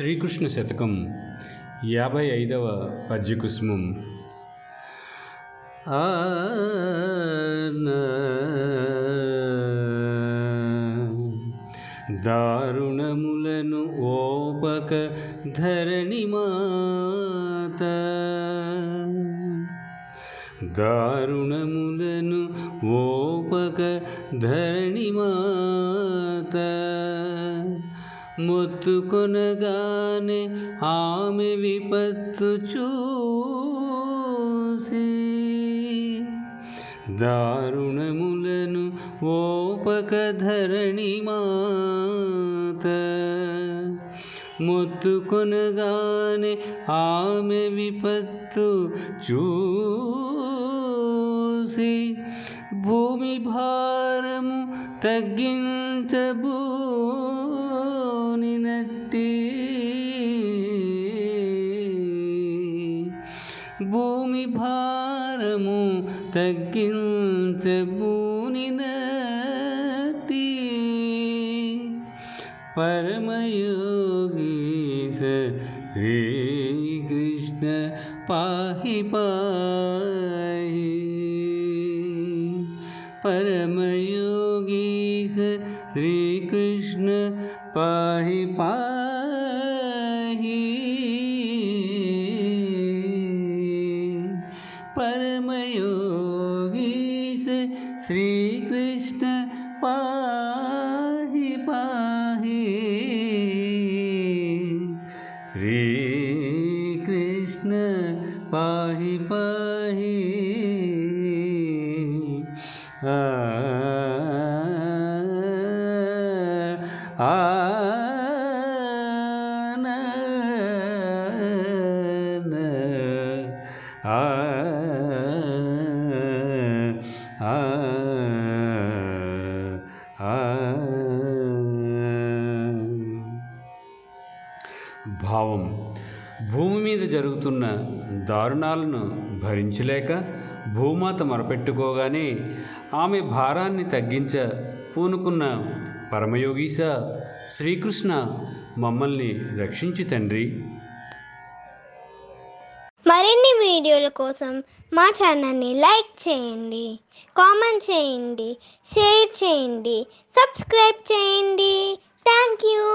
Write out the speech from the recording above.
శ్రీకృష్ణ శతకం యాభై ఐదవ పద్యకుసుమం దారుణములను ఓపక ధరణి మాత. దారుణములను ఓపక ధరణి మాత. మొత్తుకొనగానే ఆమె విపత్తు చూసి దారుణములను ఓపక ధరణి మాత మొత్తుకొనగానే ఆమె విపత్తు చూసి భూమి భారము తగ్గించబూనినట్టి விபாரமு தக்கில் பூனினத்தி परमयोगीश श्रीकृष्ण पाहि पाहि। श्री कृष्ण पाहि पाहि पाही पाही। भावम। భూమి మీద జరుగుతున్న దారుణాలను భరించలేక భూమాత మొరపెట్టుకోగానే ఆమె భారాన్ని తగ్గించ పూనుకున్న పరమయోగీశ శ్రీకృష్ణ మమ్మల్ని రక్షించి తండ్రి. మరిన్ని వీడియోల కోసం మా ఛానల్ని లైక్ చేయండి కామెంట్ చేయండి షేర్ చేయండి సబ్స్క్రైబ్ చేయండి. Thank you.